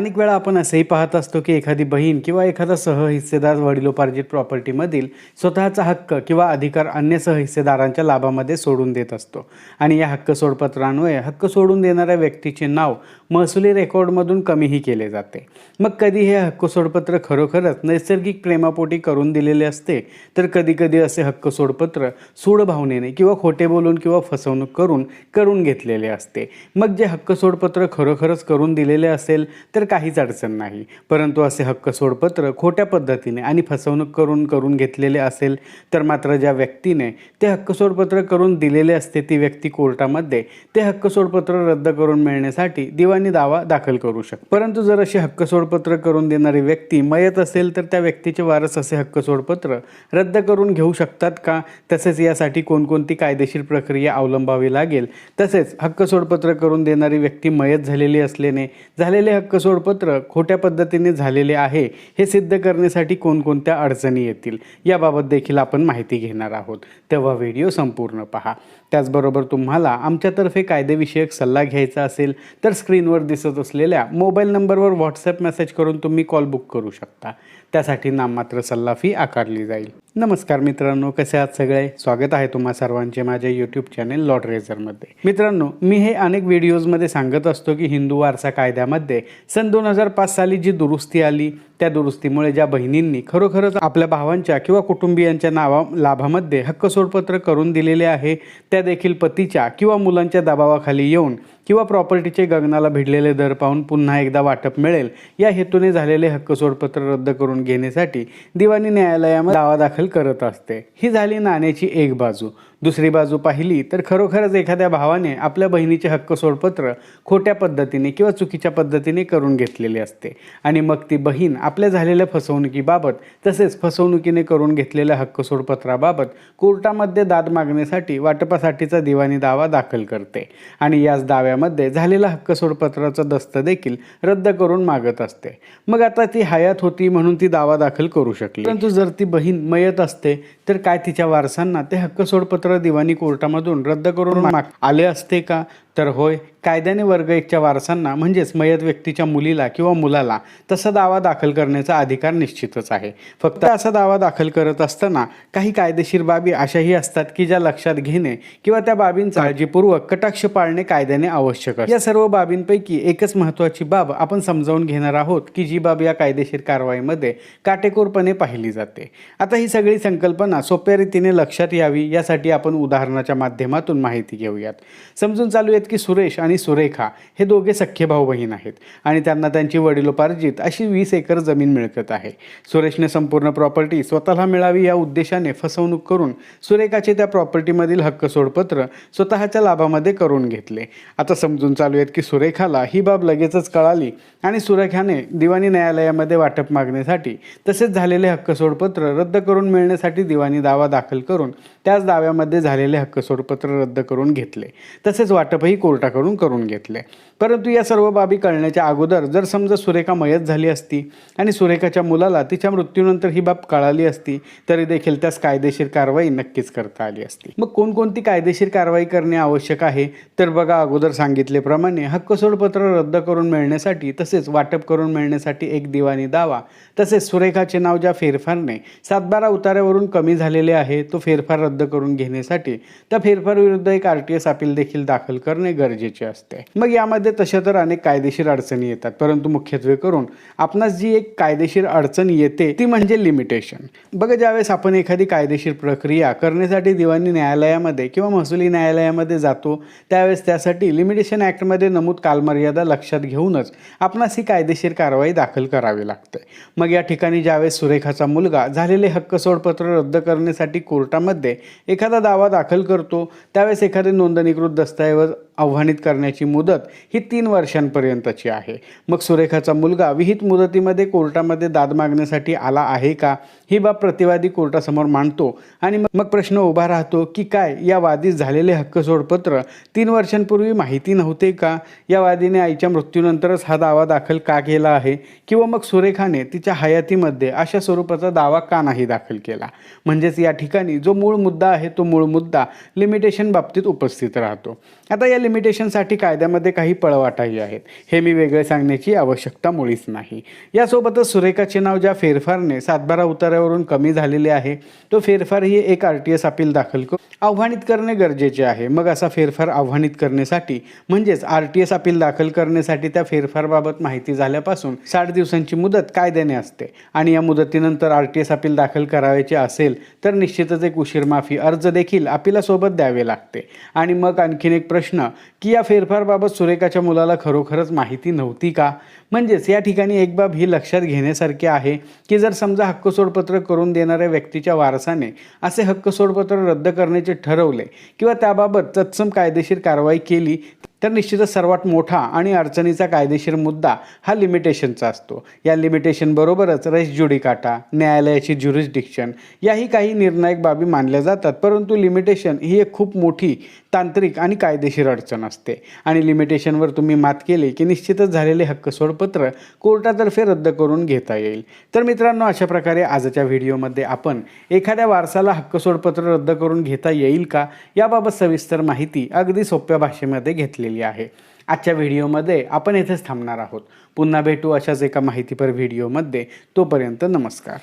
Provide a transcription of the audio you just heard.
अनेक वेळा आपण असंही पाहत असतो की एखादी बहीण किंवा एखादा सहहिस्सेदार वडिलोपार्जित प्रॉपर्टीमधील स्वतःचा हक्क किंवा अधिकार अन्य सहहिस्सेदारांच्या लाभामध्ये सोडून देत असतो. आणि या हक्क सोडपत्रांमुळे हक्क सोडून देणाऱ्या व्यक्तीचे नाव महसुली रेकॉर्डमधून कमीही केले जाते. मग कधी हे हक्क सोडपत्र खरोखरच नैसर्गिक प्रेमापोटी करून दिलेले असते तर कधी कधी असे हक्क सोडपत्र सूडभावनेने किंवा खोटे बोलून किंवा फसवणूक करून करून घेतलेले असते. मग जे हक्क सोडपत्र खरोखरच करून दिलेले असेल तर काहीच अडचण नाही. परंतु असे हक्क सोडपत्र खोट्या पद्धतीने आणि फसवणूक करून करून घेतलेले असेल तर मात्र ज्या व्यक्तीने ते हक्क सोडपत्र करून दिलेले असते ती व्यक्ती कोर्टामध्ये ते हक्क सोडपत्र रद्द करून मिळण्यासाठी दिवाणी दावा दाखल करू शकते. परंतु जर अशी हक्क सोडपत्र करून देणारी व्यक्ती मयत असेल तर त्या व्यक्तीचे वारस असे हक्क सोडपत्र रद्द करून घेऊ शकतात का? तसेच यासाठी कोणकोणती कायदेशीर प्रक्रिया अवलंबावी लागेल? तसेच हक्क सोडपत्र करून देणारी व्यक्ती मयत झालेली असल्याने झालेले हक्क सोडपत्र खोट्या पद्धतीने झालेले आहे हे सिद्ध करण्यासाठी कोणकोणत्या अडचणी येतील याबाबत देखील आपण माहिती घेणार आहोत. तेव्हा व्हिडिओ संपूर्ण पहा. त्याचबरोबर तुम्हाला आमच्यातर्फे कायदेविषयक सल्ला घ्यायचा असेल तर स्क्रीनवर दिसत असलेल्या मोबाईल नंबरवर व्हॉट्सअप मेसेज करून तुम्ही कॉल बुक करू शकता. त्यासाठी नाममात्र सल्ला फी आकारली जाईल. नमस्कार मित्रांनो कसे आहात सगळे? स्वागत आहे तुम्हा सर्वांचे माझ्या यूट्यूब चॅनेल लॉट रेझरमध्ये मित्रांनो मी हे अनेक व्हिडिओजमध्ये सांगत असतो की हिंदू वारसा कायद्यामध्ये सन दोन हजार पाच साली जी दुरुस्ती आली त्या दुरुस्तीमुळे ज्या बहिणींनी खरोखरच आपल्या भावांच्या किंवा कुटुंबियांच्या नावा लाभामध्ये हक्कसोडपत्र करून दिलेले आहे त्या देखील पतीच्या किंवा मुलांच्या दबावाखाली येऊन किंवा प्रॉपर्टीचे गगनाला भिडलेले दर पाहून पुन्हा एकदा वाटप मिळेल या हेतूने झालेले हक्कसोडपत्र रद्द करून घेण्यासाठी दिवाणी न्यायालयामध्ये दावा दाखल करत असते. ही झाली नाण्याची एक बाजू. दुसरी बाजू पाहिली तर खरोखरच एखाद्या भावाने आपल्या बहिणीचे हक्क सोडपत्र खोट्या पद्धतीने किंवा चुकीच्या पद्धतीने करून घेतलेले असते. आणि मग ती बहीण आपल्या झालेल्या फसवणुकीबाबत तसेच फसवणुकीने करून घेतलेल्या हक्क सोडपत्राबाबत कोर्टामध्ये दाद मागण्यासाठी वाटपासाठीचा दिवाणी दावा दाखल करते. आणि याच दाव्यामध्ये झालेला हक्क सोडपत्राचा दस्त देखील रद्द करून मागत असते. मग आता ती हयात होती म्हणून ती दावा दाखल करू शकली. परंतु जर ती बहीण मयत असते तर काय तिच्या वारसांना ते हक्क सोडपत्र दिवाणी कोर्टामधून रद्द करून आले असते का? तर होय कायद्याने वर्ग एकच्या वारसांना म्हणजेच मयत व्यक्तीच्या मुलीला किंवा मुलाला तसा दावा दाखल करण्याचा अधिकार निश्चितच आहे. फक्त असा दावा दाखल करत असताना काही कायदेशीर बाबी अशाही असतात की ज्या लक्षात घेणे किंवा त्या बाबींचा काळजीपूर्वक कटाक्ष पाळणे कायद्याने आवश्यक आहे या सर्व बाबींपैकी एकच महत्त्वाची बाब आपण समजावून घेणार आहोत की जी बाब या कायदेशीर कारवाईमध्ये काटेकोरपणे पाहिली जाते. आता ही सगळी संकल्पना सोप्या रीतीने लक्षात यावी यासाठी आपण उदाहरणाच्या माध्यमातून माहिती घेऊयात. समजून चालू आहेत की सुरेश आणि सुरेखा हे दोघे सख्खे भाऊ बहीण आहेत आणि त्यांना त्यांची वडिलोपार्जित अशी वीस एकर जमीन मिळकत आहे. सुरेशने संपूर्ण प्रॉपर्टी स्वतःला मिळावी या उद्देशाने फसवणूक करून सुरेखाचे त्या प्रॉपर्टीमधील हक्क सोडपत्र स्वतःच्या लाभामध्ये करून घेतले. आता समजून चालू आहेत की सुरेखाला ही बाब लगेचच कळाली आणि सुरेखाने दिवाणी न्यायालयामध्ये वाटप मागण्यासाठी तसेच झालेले हक्क सोडपत्र रद्द करून मिळण्यासाठी दिवाणी दावा दाखल करून त्याच दाव्यामध्ये झालेले हक्क सोडपत्र रद्द करून घेतले. तसेच वाटपही कोर्टाकडून करून घेतले. परंतु या सर्व बाबी कळण्याच्या अगोदर जर समजा सुरेखा मयत झाली असती आणि सुरेखाच्या मुलाला तिच्या मृत्यूनंतर ही बाब कळाली असती तरी देखील त्यास कायदेशीर कारवाई नक्कीच करता आली असती. मग कोणकोणती कायदेशीर कारवाई करणे आवश्यक आहे? तर बघा अगोदर सांगितल्याप्रमाणे हक्कसोडपत्र रद्द करून मिळण्यासाठी तसेच वाटप करून मिळण्यासाठी एक दिवाणी दावा तसेच सुरेखाचे नाव ज्या फेरफारने सातबारा उतार्यावरून कमी झालेले आहे तो फेरफार रद्द करून घेण्यासाठी त्या फेरफार विरुद्ध एक आर टी एस अपील देखील दाखल करणे गरजेचे असते. मग यामध्ये तशा तर अनेक कायदेशीर अडचणी येतात. परंतु मुख्यत्वे करून आपणास जी एक कायदेशीर अडचण येते ती म्हणजे लिमिटेशन बघा ज्यावेळेस आपण एखादी कायदेशीर प्रक्रिया करण्यासाठी दिवाणी न्यायालयामध्ये किंवा महसुली न्यायालयामध्ये जातो त्यावेळेस त्यासाठी लिमिटेशन ॲक्टमध्ये नमूद कालमर्यादा लक्षात घेऊनच आपणास ही कायदेशीर कारवाई दाखल करावी लागते. मग या ठिकाणी ज्यावेळेस सुरेखाचा मुलगा झालेले हक्क सोडपत्र रद्द करण्यासाठी कोर्टामध्ये एखादा दावा दाखल करतो त्यावेळेस एखादे नोंदणीकृत दस्तऐवज आव्हानित करण्याची मुदत ही तीन वर्षांपर्यंतची आहे. मग सुरेखाचा मुलगा विहित मुदतीमध्ये कोर्टामध्ये दाद मागण्यासाठी आला आहे का? ही बाब प्रतिवादी कोर्टासमोर मांडतो आणि मग प्रश्न उभा राहतो की काय? या वादीत झालेले हक्क सोडपत्र तीन वर्षांपूर्वी माहिती नव्हते का? या वादीने आईच्या मृत्यूनंतरच हा दावा दाखल का केला आहे? किंवा मग सुरेखाने तिच्या हयातीमध्ये अशा स्वरूपाचा दावा का नाही दाखल केला? म्हणजेच या ठिकाणी जो मूळ मुद्दा आहे तो मूळ मुद्दा लिमिटेशन बाबतीत उपस्थित राहतो. आता या लिमिटेशनसाठी कायद्यामध्ये काही पळवाटाही आहेत. हे मी वेगळे सांगण्याची आवश्यकता मुळीच नाही. यासोबतच सुरेखाचे नाव ज्या फेरफारने सातबारा उतार्यावरून कमी झालेले आहे तो फेरफार ही एक आर टी एस अपील दाखल करून आव्हानित करणे गरजेचे आहे. मग असा फेरफार आव्हानित करण्यासाठी म्हणजेच आर टी एस अपील दाखल करण्यासाठी त्या फेरफारबाबत माहिती झाल्यापासून साठ दिवसांची मुदत कायद्याने असते. आणि या मुदतीनंतर आर टी एस अपील दाखल करावयाचे असेल तर निश्चितच एक उशीर माफी अर्ज देखील अपिलासोबत द्यावे लागते. आणि मग आणखीन एक प्रश्न की या फेरफारबाबत सुरेखाच्या मुलाला खरोखरच माहिती नव्हती का? म्हणजेच या ठिकाणी एक बाब ही लक्षात घेण्यासारखी आहे की जर समजा हक्क सोडपत्र करून देणाऱ्या व्यक्तीच्या वारसाने असे हक्क सोडपत्र रद्द करण्याचे ठरवले किंवा त्याबाबत तत्सम कायदेशीर कारवाई केली तर निश्चितच सर्वात मोठा आणि अडचणीचा कायदेशीर मुद्दा हा लिमिटेशनचा असतो. या लिमिटेशनबरोबरच रेस जुडिकाटा न्यायालयाची ज्युरिस्डिक्शन याही काही निर्णायक बाबी मानल्या जातात परंतु लिमिटेशन ही एक खूप मोठी तांत्रिक आणि कायदेशीर अडचण असते. आणि लिमिटेशनवर तुम्ही मात केली की निश्चितच झालेले हक्क सोडपत्र कोर्टातर्फे रद्द करून घेता येईल. तर मित्रांनो अशा प्रकारे आजच्या व्हिडिओमध्ये आपण एखाद्या वारसाला हक्क सोडपत्र रद्द करून घेता येईल का? याबाबत सविस्तर माहिती अगदी सोप्या भाषेमध्ये घेतलेली आहे. आजच्या व्हिडिओमध्ये आपण येथेच थांबणार आहोत. पुन्हा भेटू अशाच एका माहितीपर व्हिडिओमध्ये. तोपर्यंत नमस्कार.